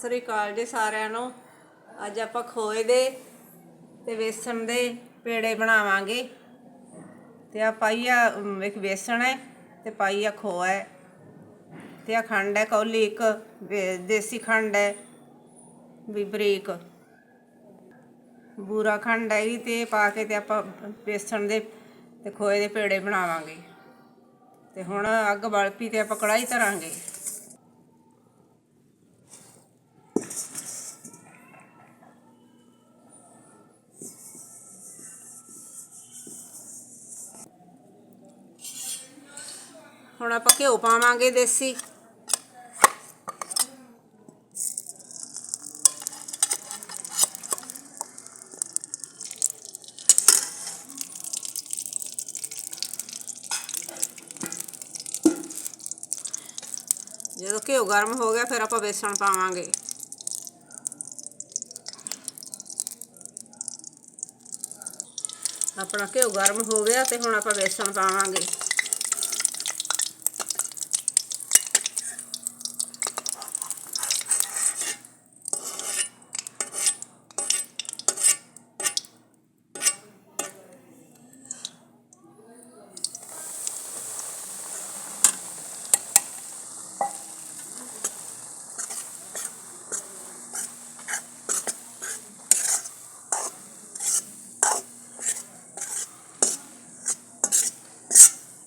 ਸਤਿ ਸ੍ਰੀ ਅਕਾਲ ਜੀ ਸਾਰਿਆਂ ਨੂੰ। ਅੱਜ ਆਪਾਂ ਖੋਏ ਦੇ ਤੇ ਵੇਸਣ ਦੇ ਪੇੜੇ ਬਣਾਵਾਂਗੇ। ਤੇ ਆ ਪਾਈਆ ਅਮ, ਇੱਕ ਵੇਸਣ ਹੈ ਤੇ ਪਾਈਆ ਖੋਆ ਹੈ। ਤੇ ਆ ਖੰਡ ਹੈ ਕੌਲੀ ਇੱਕ ਦੇਸੀ ਖੰਡ ਹੈ ਵੀ ਬਰੀਕ। ਬੂਰਾ ਖੰਡ ਹੈ ਤੇ ਇਹ ਪਾ ਕੇ ਤੇ ਆਪਾਂ ਵੇਸਣ ਦੇ ਤੇ ਖੋਏ ਦੇ ਪੇੜੇ ਬਣਾਵਾਂਗੇ। ਤੇ ਹੁਣ ਅੱਗ ਬਲ ਪੀ ਤੇ ਆਪਾਂ ਕੜਾਈ ਧਰਾਂਗੇ। ਹੁਣ ਆਪਾਂ ਘਿਓ ਪਾਵਾਂਗੇ ਦੇਸੀ। ਜਦੋਂ ਘਿਓ ਗਰਮ ਹੋ ਗਿਆ, ਫਿਰ ਆਪਾਂ ਬੇਸਣ ਪਾਵਾਂਗੇ। ਆਪਣਾ ਘਿਓ ਗਰਮ ਹੋ ਗਿਆ ਤੇ ਹੁਣ ਆਪਾਂ ਬੇਸਣ ਪਾਵਾਂਗੇ।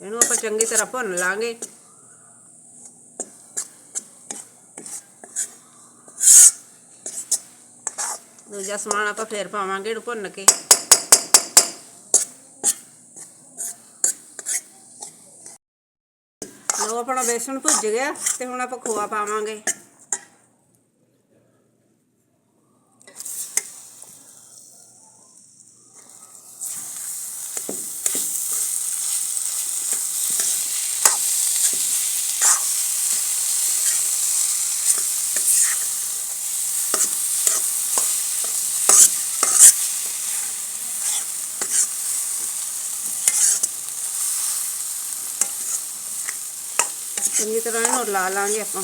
ਇਹਨੂੰ ਆਪਾਂ ਚੰਗੀ ਤਰ੍ਹਾਂ ਭੁੰਨ ਲਾਂਗੇ। ਦੂਜਾ ਸਮਾਨ ਆਪਾਂ ਫੇਰ ਪਾਵਾਂਗੇ ਇਹਨੂੰ ਭੁੰਨ ਕੇ। ਲੋ ਆਪਣਾ ਬੇਸਣ ਭੁੱਜ ਗਿਆ ਤੇ ਹੁਣ ਆਪਾਂ ਖੋਆ ਪਾਵਾਂਗੇ। ਚੰਗੀ ਤਰ੍ਹਾਂ ਇਹਨੂੰ ਲਾ ਲਾਂਗੇ ਆਪਾਂ।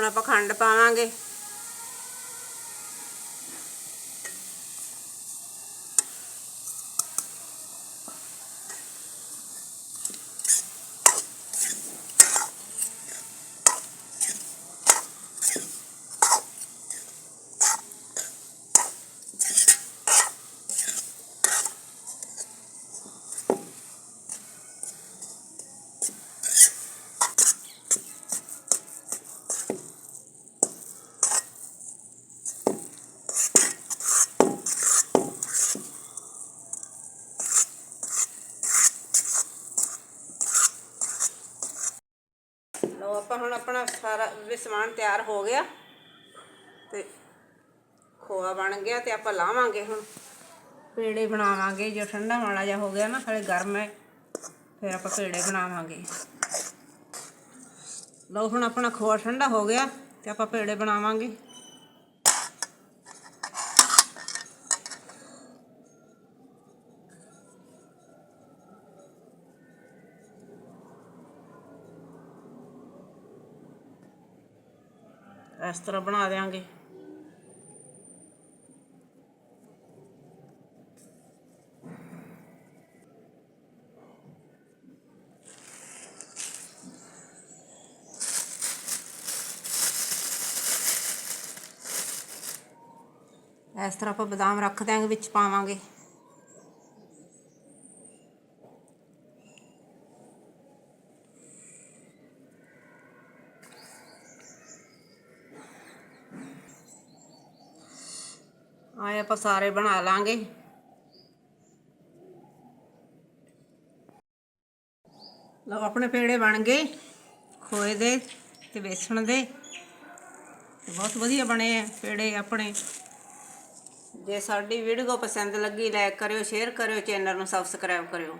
ਹੁਣ ਆਪਾਂ ਖੰਡ ਪਾਵਾਂਗੇ ਲਓ ਆਪਾਂ ਹੁਣ ਆਪਣਾ ਸਾਰਾ ਵੀ ਸਮਾਨ ਤਿਆਰ ਹੋ ਗਿਆ ਤੇ ਖੋਆ ਬਣ ਗਿਆ ਤੇ ਆਪਾਂ ਲਾਵਾਂਗੇ ਹੁਣ। ਪੇੜੇ ਬਣਾਵਾਂਗੇ, ਜੋ ਠੰਡਾ ਮਾੜਾ ਜਿਹਾ ਹੋ ਗਿਆ ਨਾ ਹਲੇ ਗਰਮ ਹੈ, ਫਿਰ ਆਪਾਂ ਪੇੜੇ ਬਣਾਵਾਂਗੇ। ਲਓ ਹੁਣ ਆਪਣਾ ਖੋਆ ਠੰਡਾ ਹੋ ਗਿਆ ਤੇ ਆਪਾਂ ਪੇੜੇ ਬਣਾਵਾਂਗੇ। ਇਸ ਤਰ੍ਹਾਂ ਬਣਾ ਦੇਾਂਗੇ ਇਸ ਤਰ੍ਹਾਂ ਆਪਾਂ ਬਦਾਮ ਰੱਖ ਦਿਆਂਗੇ ਵਿੱਚ ਪਾਵਾਂਗੇ। ਆਏ ਆਪਾਂ ਸਾਰੇ ਬਣਾ ਲਾਂਗੇ। ਲਓ, ਆਪਣੇ ਪੇੜੇ ਬਣ ਗਏ, ਖੋਏ ਦੇ ਤੇ ਵੇਸਣ ਦੇ। ਤੇ ਬਹੁਤ ਵਧੀਆ ਬਣੇ ਆ ਪੇੜੇ ਆਪਣੇ। ਜੇ ਸਾਡੀ ਵੀਡੀਓ ਪਸੰਦ ਲੱਗੀ ਲਾਈਕ ਕਰਿਓ ਸ਼ੇਅਰ ਕਰਿਓ ਚੈਨਲ ਨੂੰ ਸਬਸਕ੍ਰਾਈਬ ਕਰਿਓ।